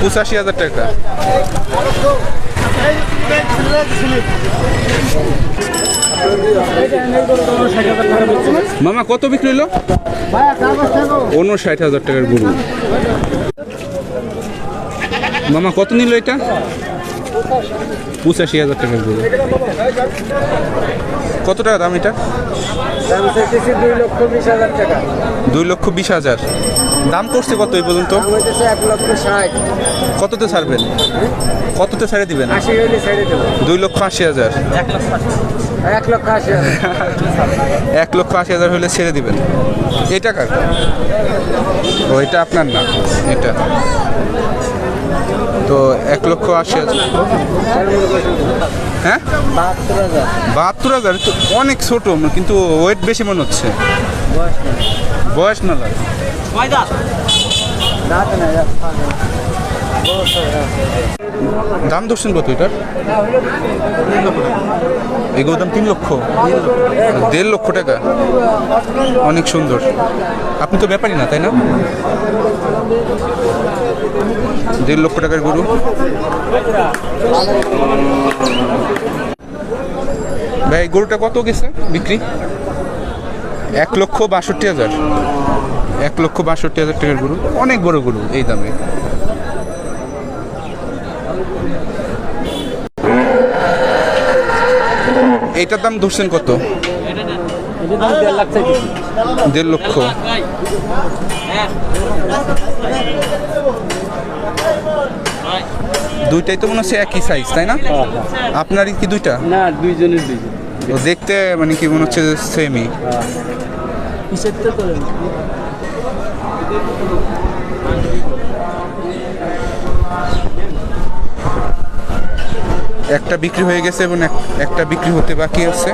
পঁচাশি হাজার টাকা। মামা কত বিক্রি হলো? উনষাট হাজার টাকার গরু। মামা কত নিল এটা? পঁচাশি হাজার টাকার গরু। কত টাকা দাম এটা? দুই লক্ষ বিশ হাজার টাকা। দুই লক্ষ বিশ হাজার। দাম করছে কত এই পর্যন্ত? কততে ছাড়বেন? কততে ছাড়ে দিবেন? আশি হইলে ছেড়ে দেবো। দুই লক্ষ আশি হাজার। এক লক্ষ আশি হাজার। এক লক্ষ আশি হাজার। হলে ছেড়ে দিবেন। এটা কার? ও এটা আপনার না। এটা। তো এক লক্ষ আশি হাজার। হ্যাঁ? বাহাত্তর হাজার। তো অনেক ছোট কিন্তু ওয়েট বেশি মনে হচ্ছে। বয়স না। লাগে না দাম ধরছেন কত এটার? এগুলোর দাম তিন লক্ষ। দেড় লক্ষ টাকা। অনেক সুন্দর। আপনি তো ব্যাপারই না, তাই না? দেড় লক্ষ টাকার গরু। ভাই এই গরুটা কত গেছে বিক্রি? এক লক্ষ বাষট্টি হাজার। এক লক্ষ বাষট্টি হাজার টাকার গরু। অনেক বড় গরু এই দামে। এইটার দাম ধরছেন কত? দেড় লক্ষ। দুইটাই তো মনে হচ্ছে একই সাইজ তাই না? আপনারই কি দুইটা? না দুইজনের দুইজন তো দেখতে মানে কি মনে হচ্ছে সেমই একটা বিক্রি হয়ে গেছে এবং এক- একটা বিক্রি হতে বাকি আছে।